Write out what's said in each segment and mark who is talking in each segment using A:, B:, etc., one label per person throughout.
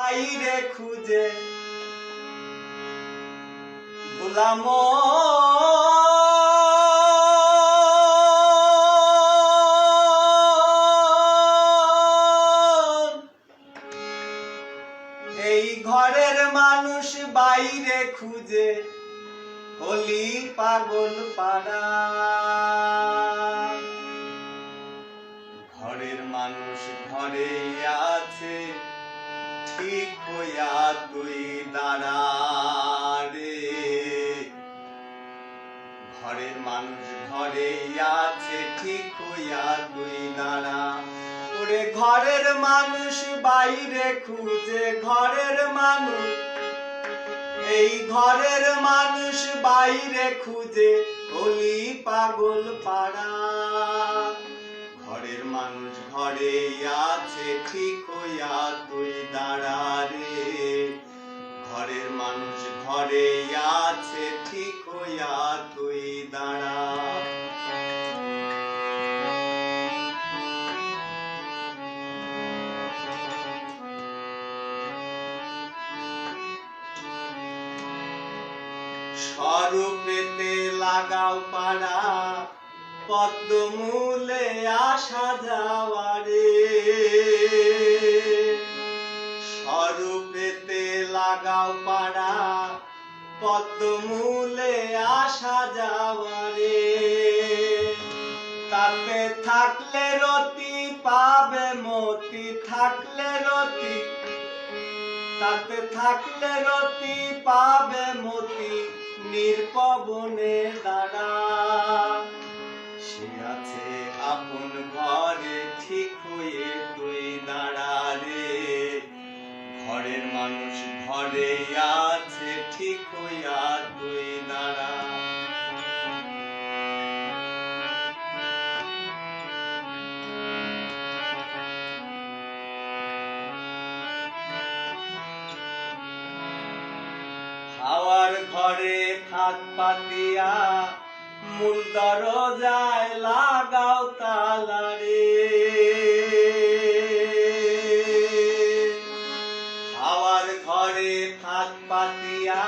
A: বাইরে খুঁজে। ভুলাম এই ঘরের মানুষ বাইরে খুঁজে, হলি পাগল পাড়া। ঘরের মানুষ ঘরে আছে ঠিক হইয়া তুই দাঁড়া ঘরের মানুষ ঘরে আছে, ঠিক হইয়া তুই দাঁড়া। ওরে ঘরের মানুষ বাইরে খুঁজে, ঘরের মানুষ এই ঘরের মানুষ বাইরে খুঁজে হলি পাগল পাড়া। ঘরে আছে ঠিক হইয়া তুই দাঁড়া রে। ঘরের মানুষ ঘরে আছে ঠিক হইয়া তুই দাঁড়া। স্বরূপেতে লাগাও পাড়া পদ্মমূলে আসা যাওয়ারে। স্বরূপেতে লাগাও পাড়া, পদ্মমূলে আসা যাওয়ারে। তাতে থাকলে রতি পাবে মতি, থাকলে রতি। তাতে থাকলে রতি পাবে মতি, নির্পবনে দাঁড়া। সে আছে আপন ঘরে ঠিক হয়ে তুই দাঁড়া রে ঘরের মানুষ ঘরে আছে, ঠিক হইয়া তুই দাঁড়া হাওয়ার ঘরে থাক পাতিয়া মূল দরজায় লাগাও তালা রে। হাওয়ার ঘরে থাক পাতিয়া,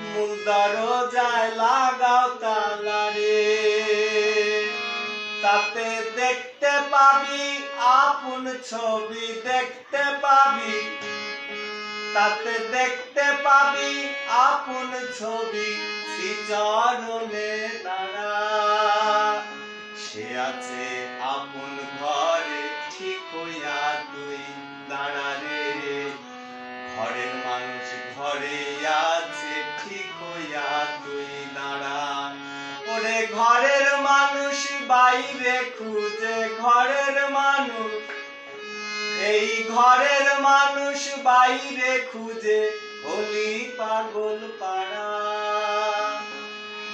A: মূল দরজায় লাগাও তালা রে। তাতে দেখতে পাবি, আপন ছবি দেখতে পাবি তাতে দেখতে পাবি আপন ছবি দাঁড়া সে আছে আপন ঘরে, ঠিক হইয়া তুই ঘরের মানুষ ঘরে আছে, ঠিক হইয়া তুই দাঁড়া ওরে ঘরের মানুষ বাইরে খুঁজে, ঘরের মানুষ এই ঘরের মানুষ বাইরে খুঁজে হলি পাগল পাড়া।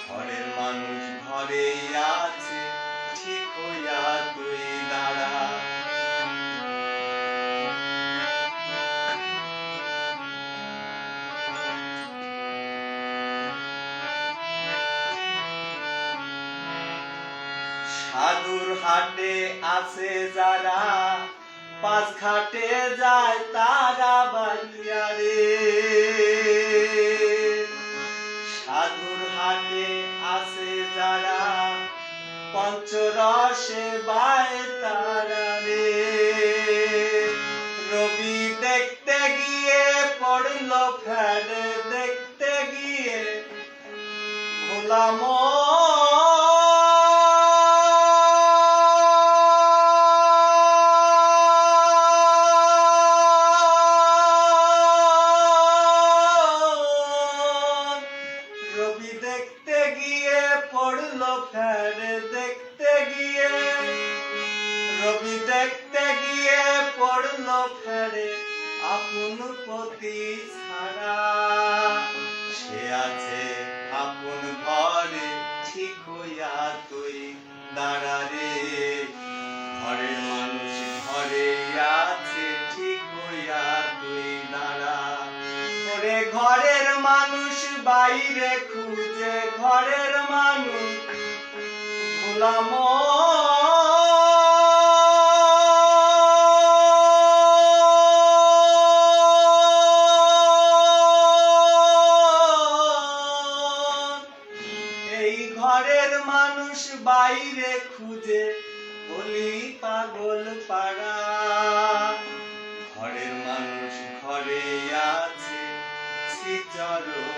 A: ঘরের মানুষ ঘরে আছে, ঠিক হইয়া তুই দাঁড়া। সাধুর হাটে আছে যারা পাঁচ ঘাটে যায় তারা বালিয়া রে। সাধুর হাটে আছে যারা, পঞ্চরসে বায় তারা রে। রবি দেখতে গিয়ে পড়ল ফেলে দেখতে গিয়ে গোলাম দেখতে গিয়ে পড়ল ফেরে, দেখতে গিয়ে। রবি দেখতে গিয়ে পড়ল ফেরে, আপন পতি ছাড়া। সে আছে আপন ঘরে ঠিক হইয়া তুই দাঁড়া রে। ঘরের মানুষ ঘরে আছে ঠিক হইয়া তুই দাঁড়া ঘরের মানুষ বাইরে খুঁজে ঘরের মানুষ গোলাম এই ঘরের মানুষ বাইরে খুঁজে বলি পাগল পাড়া। ঘরের মানুষ ঘরে আছে চলো।